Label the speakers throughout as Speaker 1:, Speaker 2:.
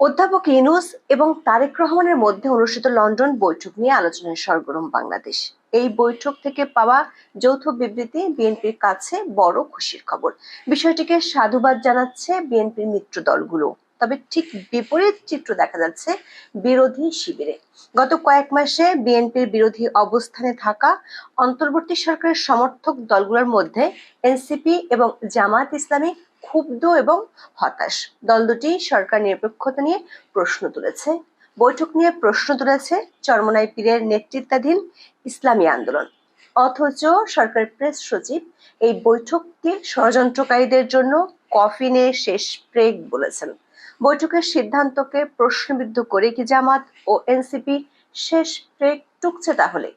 Speaker 1: অধ্যাপক ইনুস এবং তারেক রহমানের মধ্যে অনুষ্ঠিত লন্ডন বৈঠক নিয়ে আলোচনায় সরগরম বাংলাদেশ। এই বৈঠক থেকে পাওয়া যৌথ বিবৃতি বিএনপির কাছে বড় খুশির খবর। বিষয়টিকে সাধুবাদ জানাচ্ছে বিএনপির মিত্র দলগুলো। তবে ঠিক বিপরীত চিত্র দেখা যাচ্ছে বিরোধী শিবিরে। গত কয়েক মাসে বিএনপির বিরোধী অবস্থানে থাকা অন্তর্বর্তী সরকারের সমর্থক দলগুলোর মধ্যে এনসিপি এবং জামাত ইসলামী ক্ষুব্ধ এবং হতাশ। দল দুটি সরকার নিরপেক্ষতা নিয়ে প্রশ্ন তুলেছে। বৈঠক নিয়ে প্রশ্ন তুলেছে চরমনাই পীরের নেতৃত্বাধীন ইসলামী আন্দোলন। অথচ সরকার প্রেস সচিব এই বৈঠককে ষড়যন্ত্রকারীদের জন্য কফিনে শেষ ব্রেক বলেছেন। বৈঠকের সিদ্ধান্তকে প্রশ্নবিদ্ধ করে কি জামাত ও এনসিপি শেষ ব্রেক টুকছে তাহলে?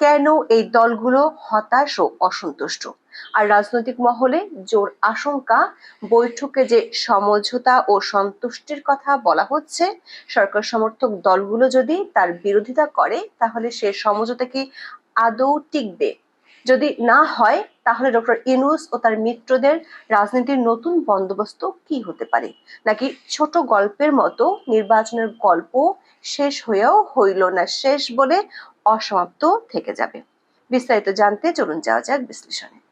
Speaker 1: কেন এই দলগুলো হতাশ ও অসন্তুষ্ট? আর রাজনৈতিক মহলে জোর আশঙ্কা, বৈঠকে যে সমঝোতা ও সন্তুষ্টির কথা বলা হচ্ছে, সরকার সমর্থক দলগুলো যদি তার বিরোধিতা করে, তাহলে সে সমঝোতা কি আদৌ টিকবে? যদি না হয়, তাহলে ডক্টর ইনুস ও তার মিত্রদের রাজনীতির নতুন বন্দোবস্ত কি হতে পারে? নাকি ছোট গল্পের মতো নির্বাচনের গল্প শেষ হয়েও হইল না শেষ বলে অসমাপ্ত থেকে যাবে? বিস্তারিত জানতে চলুন যাওয়া যাক বিশ্লেষণে।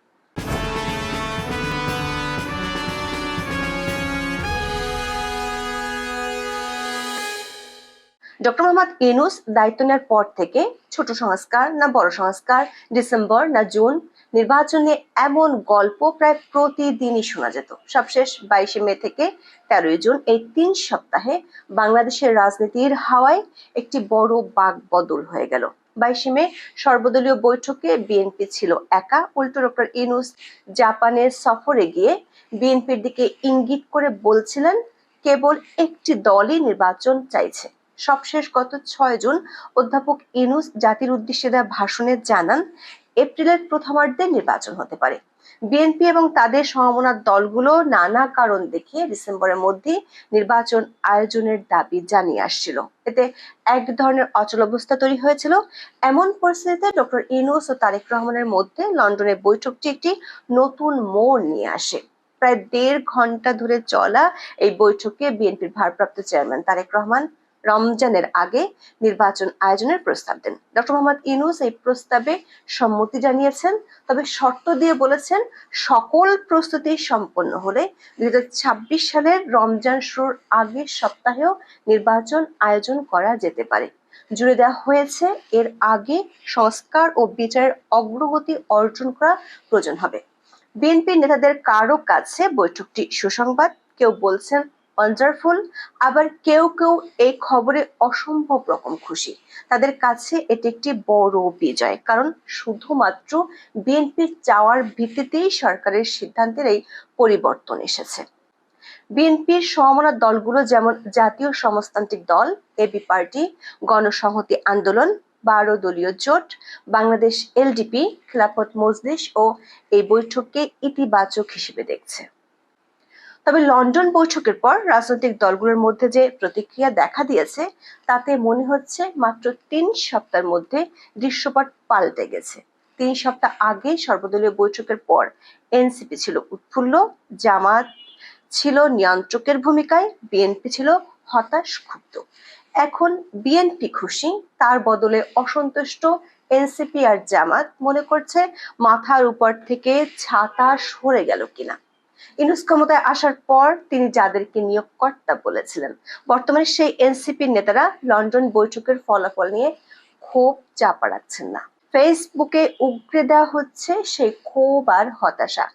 Speaker 1: ডক্টর মোহাম্মদ ইনুস দায়িত্ব নেওয়ার পর থেকে ছোট সংস্কার না বড় সংস্কার, ডিসেম্বর না জুন, নির্বাচনে এমন গল্প প্রায় প্রতিদিনই শোনা যেত। সবশেষ বাইশে মে থেকে তেরোই জুন এই তিন সপ্তাহে বাংলাদেশের রাজনীতির হাওয়ায় একটি বড় বাক বদল হয়ে গেল। বাইশে মে সর্বদলীয় বৈঠকে বিএনপি ছিল একা। উল্টো ডক্টর ইনুস জাপানের সফরে গিয়ে বিএনপির দিকে ইঙ্গিত করে বলছিলেন, কেবল একটি দলই নির্বাচন চাইছে। সবশেষ গত ছয় জুন অধ্যাপক ইনুস জাতির উদ্দেশ্যে দেওয়া ভাষণে জানান, এপ্রিলের প্রথমার্ধে নির্বাচন হতে পারে। বিএনপি এবং তাদের সমমনার দলগুলো নানা কারণ দেখিয়ে ডিসেম্বরের মধ্যে নির্বাচন আয়োজনের দাবি জানিয়ে আসছিল। এতে এক ধরনের অচলাবস্থা তৈরি হয়েছিল। এমন পরিস্থিতিতে ডক্টর ইনুস ও তারেক রহমানের মধ্যে লন্ডনের বৈঠকটি একটি নতুন মোড় নিয়ে আসে। প্রায় দেড় ঘণ্টা ধরে চলা এই বৈঠকে বিএনপির ভারপ্রাপ্ত চেয়ারম্যান তারেক রহমান রমজানের আগে নির্বাচন আয়োজনের প্রস্তাব দেন। ডক্টর মোহাম্মদ ইনুস এই প্রস্তাবে সম্মতি জানিয়েছেন, তবে শর্ত দিয়ে বলেছেন, সকল প্রস্তুতি সম্পন্ন হলে দুই সালের রমজান শুরুর আগের সপ্তাহেও নির্বাচন আয়োজন করা যেতে পারে। জুড়ে দেওয়া হয়েছে, এর আগে সংস্কার ও বিচারের অগ্রগতি অর্জন করা প্রয়োজন হবে। বিএনপি নেতাদের কারও কাছে বৈঠকটি সুসংবাদ। কেউ বলছেন ওয়ান্ডারফুল আবার কেউ কেউ এই খবরে অসম্ভব রকম খুশি। তাদের কাছে এটি একটি বড় বিজয়, কারণ শুধুমাত্র বিএনপির চাওয়ার ভিত্তিতেই সরকারের সিদ্ধান্তের এই পরিবর্তন এসেছে। বিএনপির সমমনা দলগুলো যেমন জাতীয় সমাজতান্ত্রিক দল এবি পার্টি গণসংহতি আন্দোলন, বারো দলীয় জোট, বাংলাদেশ এলডিপি খেলাফত মজলিস ও এই বৈঠককে ইতিবাচক হিসেবে দেখছে। তবে লন্ডন বৈঠকের পর রাজনৈতিক দলগুলোর মধ্যে যে প্রতিক্রিয়া দেখা দিয়েছে, তাতে মনে হচ্ছে মাত্র তিন সপ্তাহের মধ্যে দৃশ্যপট পাল্টে গেছে। তিন সপ্তাহ আগে সর্বদলীয় বৈঠকের পর এনসিপি ছিল উৎফুল্ল, জামাত ছিল নিয়ন্ত্রকের ভূমিকায়, বিএনপি ছিল হতাশ ক্ষুব্ধ। এখন বিএনপি খুশি, তার বদলে অসন্তুষ্ট এনসিপি আর জামাত মনে করছে মাথার উপর থেকে ছাতা সরে গেল কিনা। ইনুস ক্ষমতায় আসার পর তিনি যাদেরকে নিয়োগকর্তা বলেছিলেন। বর্তমানে সেই এনসিপির নেতারা লন্ডন বৈঠকের ফলাফল নিয়ে ক্ষোভ চাপা রাখছেন না। ফেসবুকে উগরে দেওয়া হচ্ছে সেই ক্ষোভ আর হতাশা।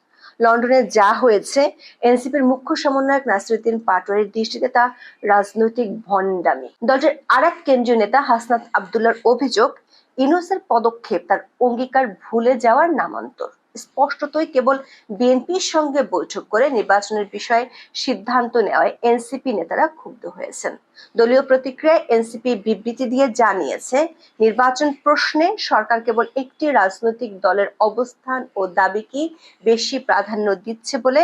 Speaker 1: লন্ডনে যা হয়েছে, এনসিপির মুখ্য সমন্বয়ক নাসিরুদ্দিন পাটোয়ারির দৃষ্টিতে তা রাজনৈতিক ভণ্ডামি। দলটির আর এক কেন্দ্রীয় নেতা হাসনাত আবদুল্লার অভিযোগ, ইনুসের পদক্ষেপ তার অঙ্গীকার ভুলে যাওয়ার নামান্তর। স্পষ্টতই কেবল বিএনপির সঙ্গে বৈঠক করে নির্বাচনের বিষয়ে সিদ্ধান্ত নেওয়ায় এনসিপি নেতারা ক্ষুব্ধ হয়েছেন। দলীয় প্রতিক্রিয়ায় এনসিপি বিবৃতি দিয়ে জানিয়েছে, নির্বাচন প্রশ্নে সরকার কেবল একটি রাজনৈতিক দলের অবস্থান ও দাবিকে বেশি প্রাধান্য দিচ্ছে বলে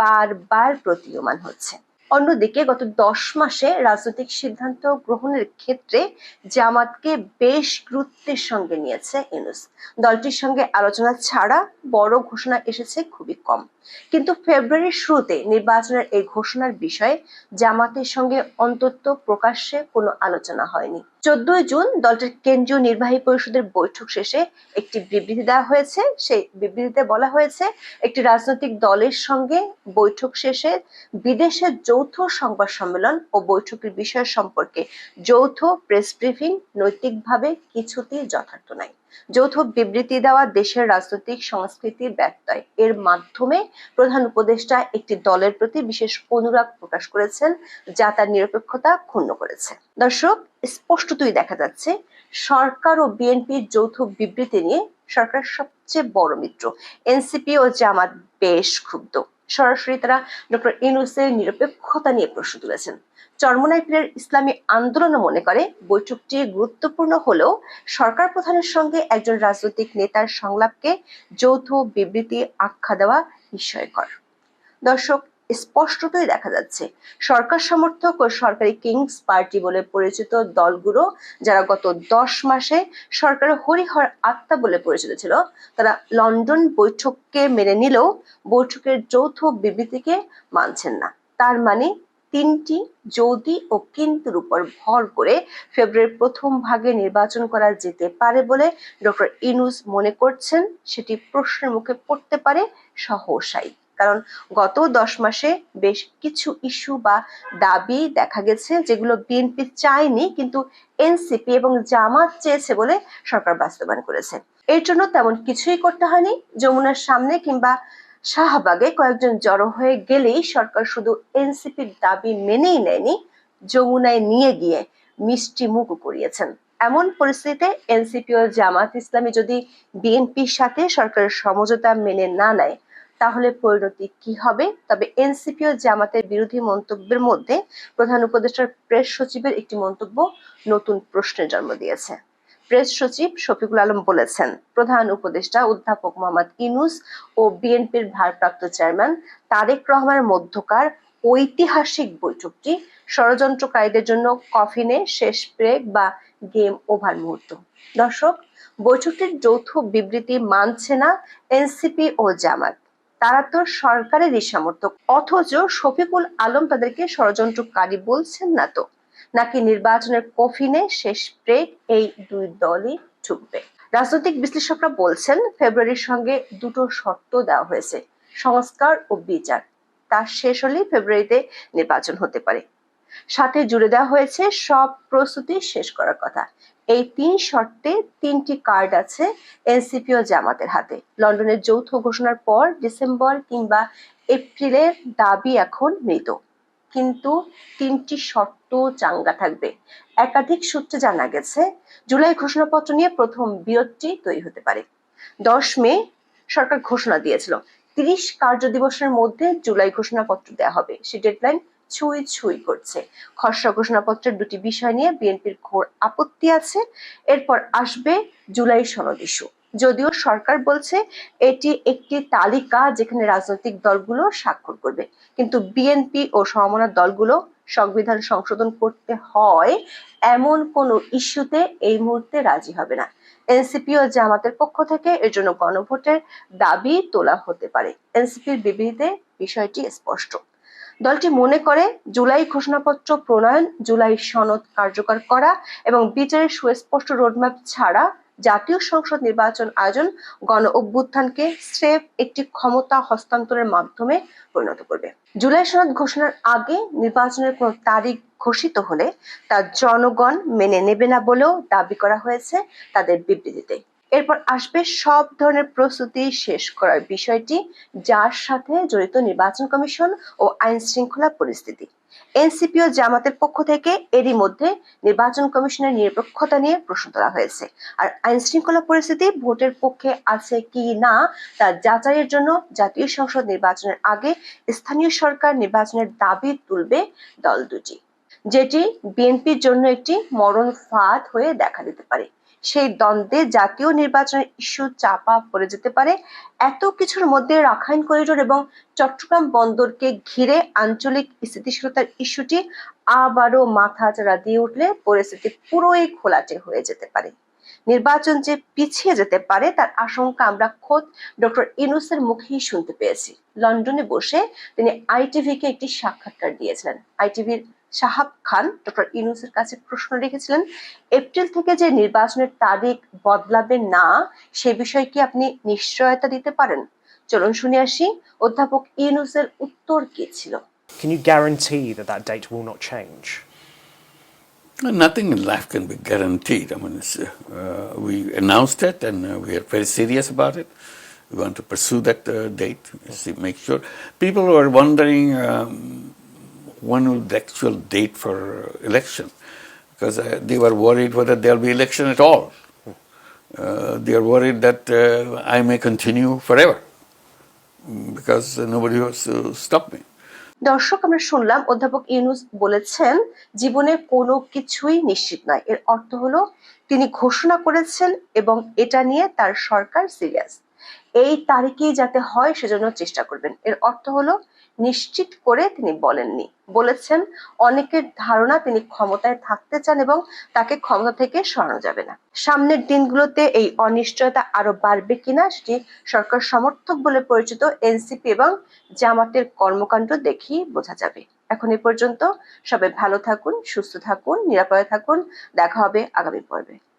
Speaker 1: বারবার প্রতীয়মান হচ্ছে। অন্যদিকে গত দশ মাসে রাজনৈতিক সিদ্ধান্ত গ্রহণের ক্ষেত্রে জামাতকে বেশ গুরুত্বের সঙ্গে নিয়েছে ইউনুস। দলটির সঙ্গে আলোচনা ছাড়া বড় ঘোষণা এসেছে খুবই কম। কিন্তু ফেব্রুয়ারির শুরুতে নির্বাচনের এই ঘোষণার বিষয়ে জামাতের সঙ্গে অন্তত প্রকাশ্যে কোনো আলোচনা হয়নি। চোদ্দই জুন দলটির কেন্দ্রীয় নির্বাহী পরিষদের বৈঠক শেষে একটি বিবৃতি দেওয়া হয়েছে। সেই বিবৃতিতে বলা হয়েছে, একটি রাজনৈতিক দলের সঙ্গে বৈঠক শেষে বিদেশে যৌথ সংবাদ সম্মেলন ও বৈঠকের বিষয় সম্পর্কে যৌথ প্রেস ব্রিফিং নৈতিকভাবে কিছুতেই যথার্থ নাই। যৌথ বিবৃতি দেওয়া দেশের রাজনৈতিক সংস্কৃতির ব্যত্যয়। এর মাধ্যমে প্রধান উপদেষ্টা একটি দলের প্রতি বিশেষ অনুরাগ প্রকাশ করেছেন, যা তার নিরপেক্ষতা ক্ষুণ্ণ করেছে। দর্শক, স্পষ্টতই দেখা যাচ্ছে, সরকার ও বিএনপির যৌথ বিবৃতি নিয়ে সরকার সবচেয়ে বড় মিত্র। এনসিপি ও জামাত বেশ ক্ষুব্ধ। সরাসরি তারা ডক্টর ইনুসের নিরপেক্ষতা নিয়ে প্রশ্ন তুলেছেন। চরমনাই পীরের ইসলামী আন্দোলনও মনে করে, বৈঠকটি গুরুত্বপূর্ণ হলেও সরকার প্রধানের সঙ্গে একজন রাজনৈতিক নেতার সংলাপকে যৌথ বিবৃতি আখ্যা দেওয়া বিস্ময়কর দর্শক স্পষ্টতই দেখা যাচ্ছে। সরকার সমর্থক ও সরকারি কিংস পার্টি বলে পরিচিত দলগুলো, যারা গত দশ মাসে সরকারের হরিহর আত্মা বলে পরিচিত ছিল, তারা লন্ডন বৈঠককে মেনে নিলেও বৈঠকের যৌথ বিবৃতিকে মানছেন না। তার মানে তিনটি যদি ও কিন্তুর উপর ভর করে ফেব্রুয়ারির প্রথম ভাগে নির্বাচন করা যেতে পারে বলে ডক্টর ইনুস মনে করছেন, সেটি প্রশ্নের মুখে পড়তে পারে সহসাই। কারণ গত দশ মাসে বেশ কিছু ইস্যু বা দাবি দেখা গেছে যেগুলো বিএনপি চায়নি, কিন্তু এনসিপি এবং জামাত চেয়েছে বলে সরকার বাস্তবায়ন করেছে। এর জন্য তেমন কিছুই করতে হয়নি। যমুনার সামনে কিংবা শাহবাগে কয়েকজন জড়ো হয়ে গেলেই সরকার শুধু এনসিপির দাবি মেনেই নেয়নি, যমুনায় নিয়ে গিয়ে মিষ্টি মুখ করিয়েছেন এমন পরিস্থিতিতে এনসিপি ও জামাত ইসলামী যদি বিএনপির সাথে সরকারের সমঝোতা মেনে না নেয় তাহলে পরিণতি কি হবে? তবে এনসিপি ও জামাতের বিরোধী মন্তব্যের মধ্যে প্রধান উপদেষ্টার প্রেস সচিবের একটি মন্তব্য নতুন প্রশ্নের জন্ম দিয়েছে। প্রেস সচিব শফিকুল আলম বলেছেন, প্রধান উপদেষ্টা অধ্যাপক মোহাম্মদ ইনুস ও বিএনপির ভারপ্রাপ্ত চেয়ারম্যান তারেক রহমানের মধ্যকার ঐতিহাসিক বৈঠকটি ষড়যন্ত্রকারীদের জন্য কফিনে শেষ ব্রেক বা গেম ওভার মুহূর্ত। দর্শক, বৈঠকটির যৌথ বিবৃতি মানছে না এনসিপি ও জামাত। তারা তো সরকারেরই সমর্থক অথচ শফিকুল আলম তাদেরকে ষড়যন্ত্রকারী বলছেন না তো? নাকি নির্বাচনের কফিনে শেষ ব্রেক এই দুই দলই ঠুকবে? রাজনৈতিক বিশ্লেষকরা বলছেন, ফেব্রুয়ারির সঙ্গে দুটো শর্ত দেওয়া হয়েছে, সংস্কার ও বিচার। তার শেষ হলেই ফেব্রুয়ারিতে নির্বাচন হতে পারে। সাথে জুড়ে দেওয়া হয়েছে সব প্রস্তুতি শেষ করার কথা। এই তিন শর্তে তিনটি কার্ড আছে এনসিপিও জামাতের হাতে। লন্ডনের যৌথ ঘোষণার পর ডিসেম্বর কিংবা এপ্রিলের দাবি এখন মৃত। কিন্তু তিনটি শর্ত চাঙ্গা থাকবে। একাধিক সূত্রে জানা গেছে, জুলাই ঘোষণাপত্র নিয়ে প্রথম বিরতি তৈরি হতে পারে। দশ মে সরকার ঘোষণা দিয়েছিল, তিরিশ কার্য দিবসের মধ্যে জুলাই ঘোষণাপত্র দেওয়া হবে। সে ডেডলাইন ছুঁই ছুঁই করছে। খসড়া ঘোষণাপত্রের দুটি বিষয় নিয়ে বিএনপির ঘোর আপত্তি আছে। এরপর আসবে জুলাই সনদ ইস্যু। যদিও সরকার বলছে এটি একটি তালিকা যেখানে রাজনৈতিক দলগুলো স্বাক্ষর করবে। কিন্তু বিএনপি ও সমমনা দলগুলো সংবিধান সংশোধন করতে হয় এমন কোন ইস্যুতে এই মুহূর্তে রাজি হবে না। এনসিপি ও জামাতের পক্ষ থেকে এর জন্য গণভোটের দাবি তোলা হতে পারে। এনসিপির বিবৃতিতে বিষয়টি স্পষ্ট। দলটি মনে করে জুলাই ঘোষণাপত্র প্রণয়ন, জুলাই সনদ কার্যকর করা এবং বিচারের সুস্পষ্ট রোডম্যাপ ছাড়া জাতীয় সংসদ নির্বাচন আয়োজন গণ অভ্যুত্থানকে স্রেফ একটি ক্ষমতা হস্তান্তরের মাধ্যমে পরিণত করবে। জুলাই সনদ ঘোষণার আগে নির্বাচনের কোন তারিখ ঘোষিত হলে তা জনগণ মেনে নেবে না বলেও দাবি করা হয়েছে তাদের বিবৃতিতে। এরপর আসবে সব ধরনের প্রস্তুতি শেষ করার বিষয়টি, যার সাথে জড়িত নির্বাচন কমিশন ও আইন শৃঙ্খলা পরিস্থিতি। এনসিপি ও জামাতের পক্ষ থেকে এরই মধ্যে নির্বাচন কমিশনের নিরপেক্ষতা নিয়ে প্রশ্ন তোলা হয়েছে। আর আইন শৃঙ্খলা পরিস্থিতি ভোটের পক্ষে আছে কি না, তা যাচাইয়ের জন্য জাতীয় সংসদ নির্বাচনের আগে স্থানীয় সরকার নির্বাচনের দাবি তুলবে দল দুটি, যেটি বিএনপির জন্য একটি মরণ ফাঁদ হয়ে দেখা দিতে পারে। সেই দ্বন্দ্বে জাতীয় নির্বাচনের ইস্যু চাপা পড়ে যেতে পারে। এত কিছুর মধ্যে রাখাইন করিডোর এবং চট্টগ্রাম বন্দরকে ঘিরে আঞ্চলিক স্থিতিশীলতার ইস্যুটি আবারও মাথাচাড়া দিয়ে উঠলে পরিস্থিতি পুরোই খোলাটে হয়ে যেতে পারে। নির্বাচন যে পিছিয়ে যেতে পারে তার আশঙ্কা আমরা খোদ ডক্টর ইনুসের মুখেই শুনতে পেয়েছি। লন্ডনে বসে তিনি আইটিভিকে একটি সাক্ষাৎকার দিয়েছিলেন। আইটিভির শাহাব খান ডক্টর ইনুসের কাছে প্রশ্ন রেখেছিলেন এপ্রিল থেকে যে নির্বাচনের তারিখ বদলাবে না সে বিষয়ে কি আপনি নিশ্চয়তা দিতে পারেন চলুন শুনে আসি অধ্যাপক ইনুসের উত্তর কি ছিল
Speaker 2: Can you guarantee that that date will not change?
Speaker 3: Nothing in life can be guaranteed. I mean, it's, uh, we announced it and uh, we are very serious about it. We want to pursue that uh, date, see, make sure. People were wondering um, when will the actual date for election, because uh, they were worried whether there'll be election at all. Uh, they are worried that uh, I may continue forever mm, because uh, nobody wants to stop me.
Speaker 1: দর্শক আমরা শুনলাম অধ্যাপক ইউনুস বলেছেন জীবনে কোনো কিছুই নিশ্চিত নয় এর অর্থ হলো তিনি ঘোষণা করেছেন এবং এটা নিয়ে তার সরকার সিরিয়াস এই তারিখেই যাতে হয় সেজন্য চেষ্টা করবেন এর অর্থ হলো নিশ্চিত করে তিনি বলেননি। বলেছেন, অনেকের ধারণা তিনি ক্ষমতায় থাকতে চান এবং তাকে ক্ষমতা থেকে সরানো যাবে না। সামনের দিনগুলোতে এই অনিশ্চয়তা আরও বাড়বে কিনা সেটি সরকার সমর্থক বলে পরিচিত এনসিপি এবং জামাতের কর্মকাণ্ড দেখেই বোঝা যাবে। এখন এ পর্যন্ত সবাই ভালো থাকুন, সুস্থ থাকুন, নিরাপদে থাকুন। দেখা হবে আগামী পর্বে।